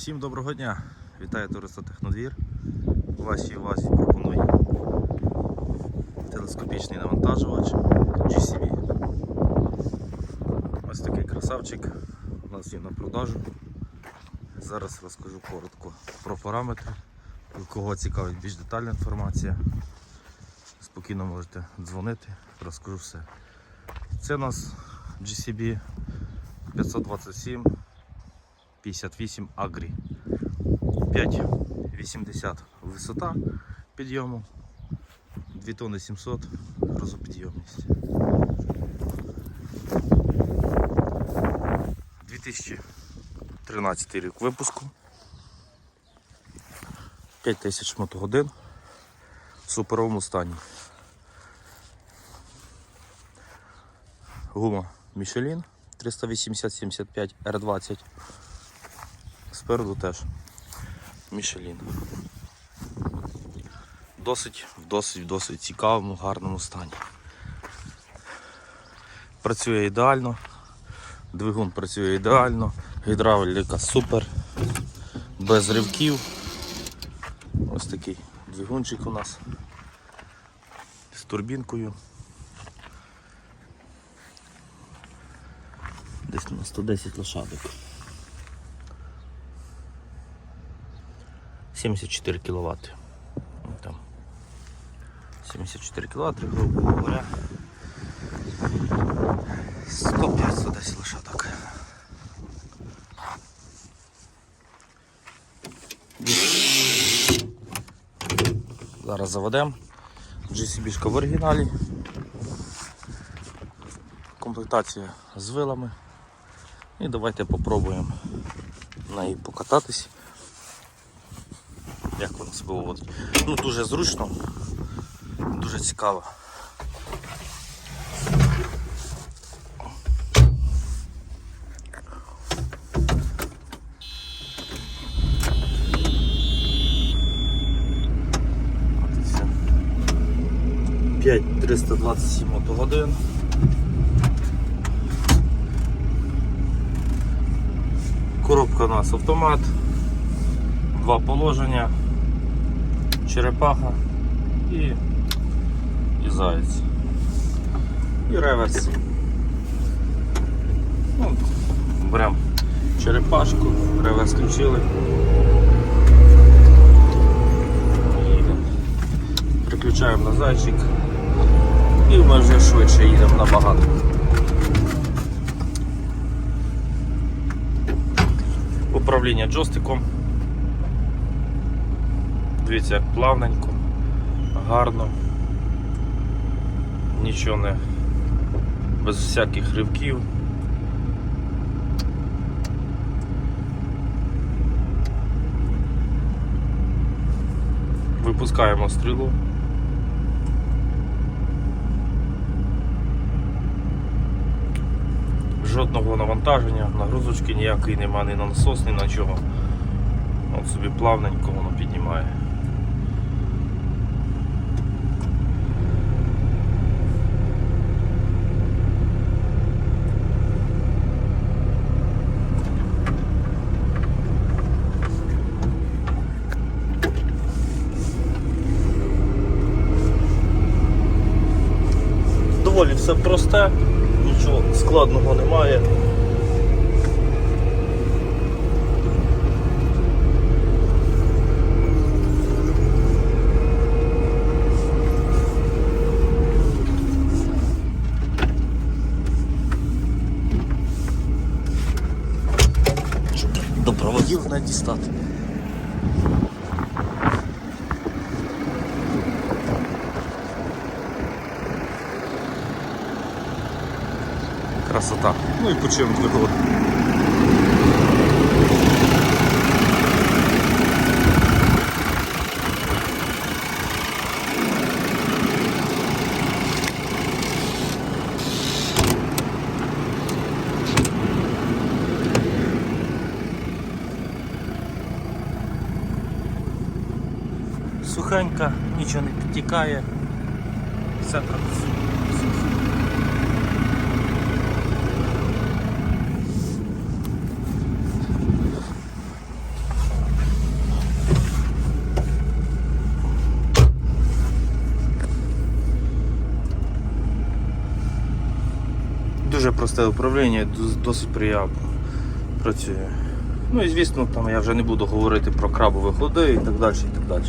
Всім доброго дня! Вітаю туристотехнодвір. Вашій увазі пропоную телескопічний навантажувач GCB. Ось такий красавчик у нас є на продажу. Зараз розкажу коротко про параметри. Кого цікавить більш детальна інформація, спокійно можете дзвонити, розкажу все. Це у нас GCB 527 58 Агрі. 5,80 висота підйому, 2 тонни 700 грузопідйомність. 2013 рік випуску. 5000 мотогодин в суперовому стані. Гума Michelin 380-75 R20. Спереду теж Michelin. Досить в досить в досить цікавому, гарному стані. Працює ідеально, двигун працює ідеально, гідравліка супер, без ривків. Ось такий двигунчик у нас з турбінкою. Десь на 110 лошадок. 74 кВт. Там. 74 кВт, грубо говоря. 100-110 лошадок. Зараз заведемо. GCB в оригіналі. Комплектація з вилами. І давайте попробуємо на ній покататись. Як воно себе виводить. Ну дуже зручно, дуже цікаво. Все. 5327 мотогодин. Коробка у нас автомат, два положення, черепаха і, і заяць. І реверс. Ну, беремо черепашку, реверс включили. Їдемо. Приключаємо на зайчик і ми вже швидше їдемо набагато. Управління джойстиком. Дивіться, як плавненько, гарно, нічого не без всяких ривків. Випускаємо стрілу. Жодного навантаження, нагрузочки ніякої нема, ні на насос, ні на чого. От собі плавненько воно піднімає. Все просте, нічого складного немає. До проводів не дістати. Красота. Ну і почуємо двигун. Сухенька, нічого не підтікає. Все так. просте управління, досить приємно працює. Ну і звісно, там я вже не буду говорити про крабові ходи і так далі. і так далі.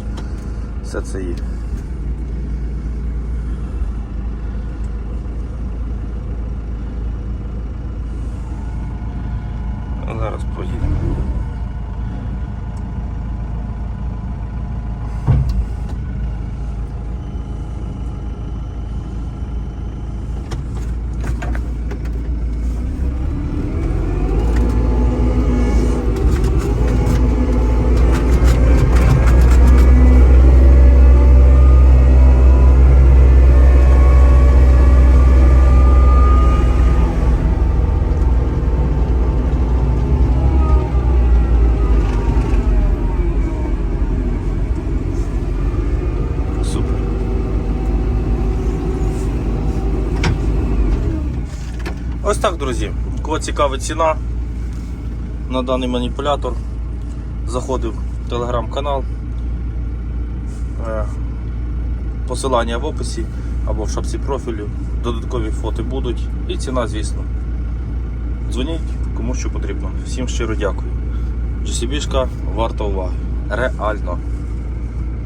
Все це є. Зараз поїдемо. Супер. Ось так, друзі. Кого цікавить ціна на даний маніпулятор, заходив в телеграм-канал. Е, Посилання в описі або в шапці профілю. Додаткові фото будуть і ціна, звісно. Дзвоніть, кому що потрібно. Всім щиро дякую. GCB-шка варта уваги. Реально.